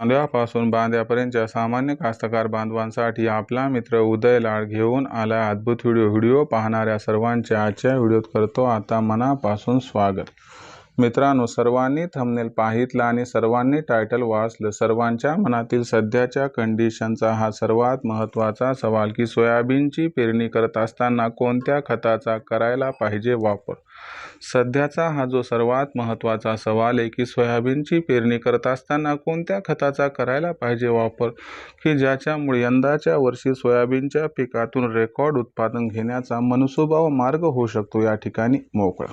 कांद्यापासून बांध्यापर्यंतच्या सामान्य कास्तकार बांधवांसाठी आपला मित्र उदय लाड घेऊन आला अद्भुत व्हिडिओ. व्हिडिओ पाहणाऱ्या सर्वांचे आजच्या व्हिडिओत करतो आता मनापासून स्वागत. मित्रांनो सर्वांनी थंबनेल पाहितलं आणि सर्वांनी टायटल वाचलं. सर्वांच्या मनातील सध्याच्या कंडिशनचा हा सर्वात महत्त्वाचा सवाल की सोयाबीनची पेरणी करत असताना कोणत्या खताचा करायला पाहिजे वापर? सध्याचा हा जो सर्वात महत्त्वाचा सवाल आहे की सोयाबीनची पेरणी करत असताना कोणत्या खताचा करायला पाहिजे वापर? की ज्याच्यामुळे यंदाच्या वर्षी सोयाबीनच्या पिकातून रेकॉर्ड उत्पादन घेण्याचा मनसुबा व मार्ग होऊ शकतो? या ठिकाणी मोकळा.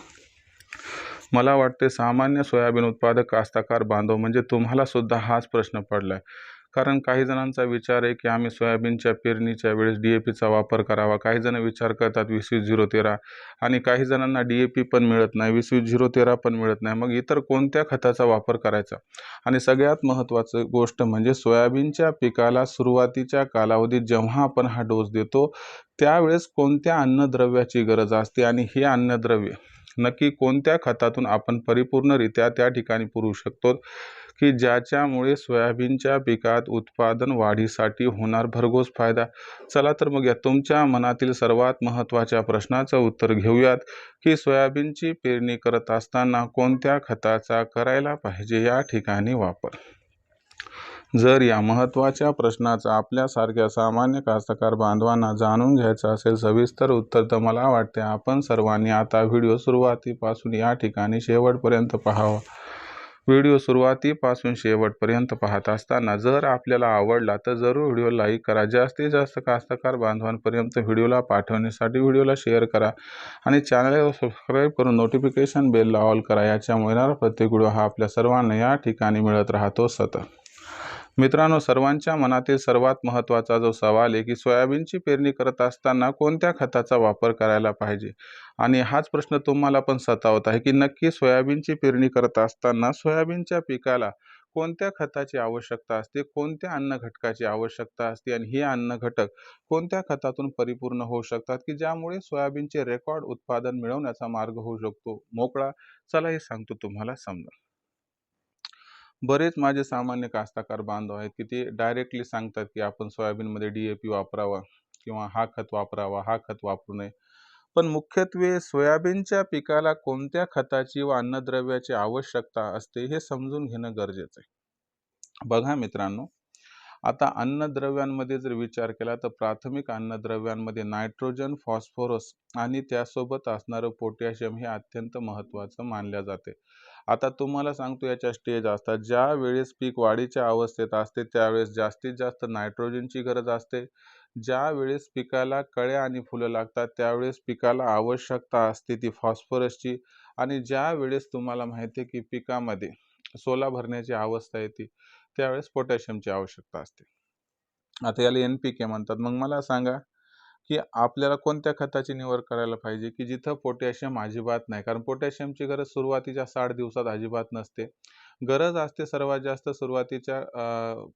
मला वाटते सामान्य सोयाबीन उत्पादक कास्तकार बांधव म्हणजे तुम्हाला सुद्धा हाच प्रश्न पडला आहे कारण काही जणांचा विचार आहे की आम्ही सोयाबीनच्या पेरणीच्या वेळेस डी ए पीचा वापर करावा. काही जण विचार करतात वीस वीस झिरो तेरा आणि काही जणांना डी ए पी पण मिळत नाही वीस वीस झिरो तेरा पण मिळत नाही. मग इतर कोणत्या खताचा वापर करायचा? आणि सगळ्यात महत्त्वाचं गोष्ट म्हणजे सोयाबीनच्या पिकाला सुरुवातीच्या कालावधीत जेव्हा आपण हा डोस देतो त्यावेळेस कोणत्या अन्नद्रव्याची गरज असते आणि हे अन्नद्रव्य? नक्की कोणत्या खतातून आपण परिपूर्णरित्या त्या ठिकाणी पुरवू शकतो की ज्याच्यामुळे सोयाबीनच्या पिकात उत्पादन वाढीसाठी होणार भरघोस फायदा? चला तर मग या तुमच्या मनातील सर्वात महत्त्वाच्या प्रश्नाचं उत्तर घेऊयात की सोयाबीनची पेरणी करत असताना कोणत्या खताचा करायला पाहिजे या ठिकाणी वापर? जर या महत्त्वाच्या प्रश्नाचा आपल्यासारख्या सामान्य कास्तकार बांधवांना जाणून घ्यायचं असेल सविस्तर उत्तर तर मला वाटते आपण सर्वांनी आता व्हिडिओ सुरुवातीपासून या ठिकाणी शेवटपर्यंत पाहावा. व्हिडिओ सुरुवातीपासून शेवटपर्यंत पाहत असताना जर आपल्याला आवडला तर जरूर व्हिडिओ लाईक करा. जास्तीत जास्त कास्तकार बांधवांपर्यंत व्हिडिओला पाठवण्यासाठी व्हिडिओला शेअर करा आणि चॅनलला सबस्क्राईब करून नोटिफिकेशन बेलला ऑल करा. याच्यामुळे येणारा प्रत्येक व्हिडिओ हा आपल्या सर्वांना या ठिकाणी मिळत राहतो सतत. मित्रांनो सर्वांच्या मनातील सर्वात महत्त्वाचा जो सवाल आहे की सोयाबीनची पेरणी करत असताना कोणत्या खताचा वापर करायला पाहिजे? आणि हाच प्रश्न तुम्हाला पण सतावत आहे की नक्की सोयाबीनची पेरणी करत असताना सोयाबीनच्या पिकाला कोणत्या खताची आवश्यकता असते? कोणत्या अन्न घटकाची आवश्यकता असते? आणि हे अन्न घटक कोणत्या खतातून परिपूर्ण होऊ शकतात? की ज्यामुळे सोयाबीनचे रेकॉर्ड उत्पादन मिळवण्याचा मार्ग होऊ शकतो? मोकळा? चला हे सांगतो तुम्हाला समजा बरेच माझे सामान्य कास्तकार बांधव आहेत की ते डायरेक्टली सांगतात की आपण सोयाबीनमध्ये डी ए पी वापरावा किंवा हा खत वापरावा हा खत वापरू नये. पण मुख्यत्वे सोयाबीनच्या पिकाला कोणत्या खताची व अन्नद्रव्याची आवश्यकता असते हे समजून घेणं गरजेचं आहे. बघा मित्रांनो आता अन्नद्रव्यांमध्ये जर विचार केला तर प्राथमिक अन्नद्रव्यांमध्ये नायट्रोजन फॉस्फोरस आणि त्यासोबत असणारं पोटॅशियम हे अत्यंत महत्त्वाचं मानल्या जाते. आता तुम्हाला सांगतो याच्या स्टेज असतात. ज्या वेळेस पीक वाढीच्या अवस्थेत असते त्यावेळेस जास्तीत जास्त नायट्रोजनची गरज असते. ज्या वेळेस पिकाला कळ्या आणि फुलं लागतात त्यावेळेस पिकाला आवश्यकता असते ती फॉस्फरसची. आणि ज्या वेळेस तुम्हाला माहिती आहे की पिकामध्ये सोला भरण्याची अवस्था येते त्यावेळेस पोटॅशियमची आवश्यकता असते. आता याला एन पी के म्हणतात. मग मला सांगा की आपल्याला कोणत्या खताची निवड करायला पाहिजे की जिथं पोटॅशियम अजिबात नाही? कारण पोटॅशियमची गरज सुरुवातीच्या साठ दिवसात अजिबात नसते. गरज असते सर्वात जास्त सुरुवातीच्या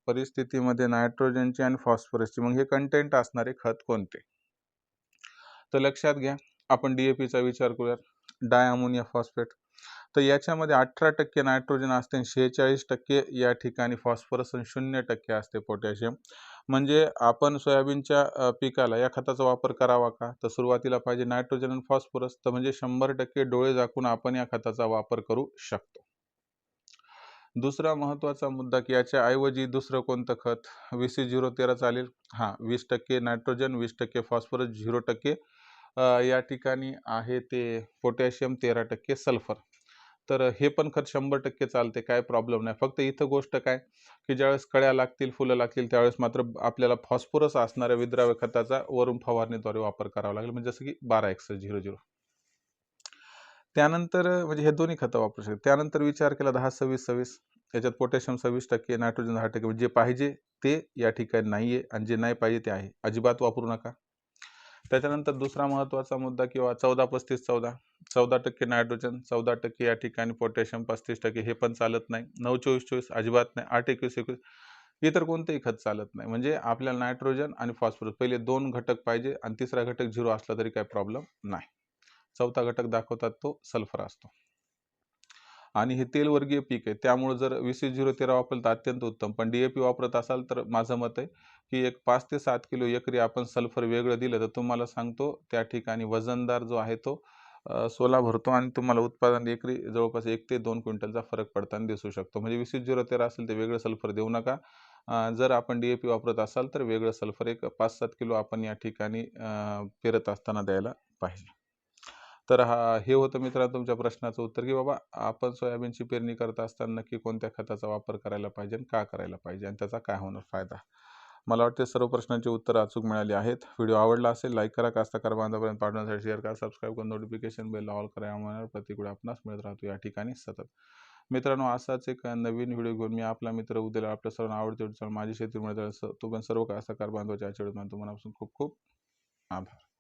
परिस्थितीमध्ये नायट्रोजनची आणि फॉस्फरसची. मग हे कंटेंट असणारे खत कोणते? तर लक्षात घ्या. आपण डी ए पीचा विचार करूयात. Di ammonia phosphate. तर याच्यामध्ये अठरा टक्के नायट्रोजन असते आणि शेहेचाळीस टक्के या ठिकाणी फॉस्फरस आणि शून्य टक्के असते पोटॅशियम म्हणजे आपण सोयाबीनच्या पिकाला या खताचा वापर करावा का? तर सुरुवातीला पाहिजे नायट्रोजन आणि फॉस्फरस तर म्हणजे शंभर टक्के डोळे झाकून आपण या खताचा वापर करू शकतो. दुसरा महत्त्वाचा मुद्दा की याच्या ऐवजी दुसरं कोणतं खत? वीस झिरो तेरा चालेल. हां वीस टक्के नायट्रोजन वीस टक्के फॉस्फरस झिरो टक्के या ठिकाणी आहे ते पोटॅशियम तेरा टक्के सल्फर तर हे पण खत शंभर टक्के चालते काय प्रॉब्लेम नाही. फक्त इथं गोष्ट काय की ज्यावेळेस कळ्या लागतील फुलं लागतील त्यावेळेस मात्र आपल्याला फॉस्फोरस असणाऱ्या विद्राव्य खताचा वरून फवारणीद्वारे वापर करावा लागेल. म्हणजे जसं की बारा एक्स झिरो झिरो. त्यानंतर म्हणजे हे दोन्ही खतं वापरू शकतात त्यानंतर विचार केला दहा सव्वीस सव्वीस याच्यात पोटॅशियम सव्वीस टक्के नायट्रोजन दहा टक्के जे पाहिजे ते या ठिकाणी नाही आहे आणि जे नाही पाहिजे ते आहे. अजिबात वापरू नका. त्याच्यानंतर दुसरा महत्त्वाचा मुद्दा किंवा चौदा पस्तीस चौदा चौदा टक्के नायट्रोजन चौदा टक्के या ठिकाणी पोटॅशियम पस्तीस टक्के हे पण चालत नाही. नऊ चोवीस चोवीस अजिबात नाही. आठ एकवीस एकवीस इतर कोणतंही खत चालत नाही. म्हणजे आपल्याला नायट्रोजन आणि फॉस्फरस पहिले दोन घटक पाहिजे आणि तिसरा घटक झिरो असला तरी काही प्रॉब्लेम नाही. चौथा घटक दाखवतात तो सल्फर असतो. आणि हे तेलवर्गीय पीक आहे. त्यामुळे जर वीस झिरो तेरा वापरलं तर अत्यंत उत्तम. पण डी ए पी वापरत असाल तर माझं मत आहे की एक पाच ते सात किलो एकरी आपण सल्फर वेगळं दिलं तर तुम्हाला सांगतो त्या ठिकाणी वजनदार जो आहे तो सोला भरतो आणि तुम्हाला उत्पादन एकरी जवळपास एक ते दोन क्विंटलचा फरक पडताना दिसू शकतो. म्हणजे वीस झिरो तेरा असेल ते वेगळं सल्फर देऊ नका. जर आपण डी ए पी वापरत असाल तर वेगळं सल्फर एक पाच सात किलो आपण या ठिकाणी पेरत असताना द्यायला पाहिजे. तर हा हे होतं मित्रांनो तुमच्या प्रश्नाचं उत्तर की बाबा आपण सोयाबीनची पेरणी करत असताना नक्की कोणत्या खताचा वापर करायला पाहिजे आणि का करायला पाहिजे आणि त्याचा काय होणार फायदा? मला वाटते सर्व प्रश्नांची उत्तरं अचूक मिळाली आहेत. व्हिडिओ आवडला असेल लाईक करा कास्तकार बांधवापर्यंत पाठवण्यासाठी शेअर करा सबस्क्राईब करून नोटिफिकेशन बेल ऑल करा यामुळे प्रतिकूल आपणास मिळत राहतो. या ठिकाणी सतत. मित्रांनो असाच एक नवीन व्हिडिओ घेऊन मी आपला मित्र उद्याला आपल्या सर्वांना आवडते. माझी शेती मिळत तो पण सर्व कास्तकार बांधवाच्या आजच्या तुम्हाला खूप खूप आभार.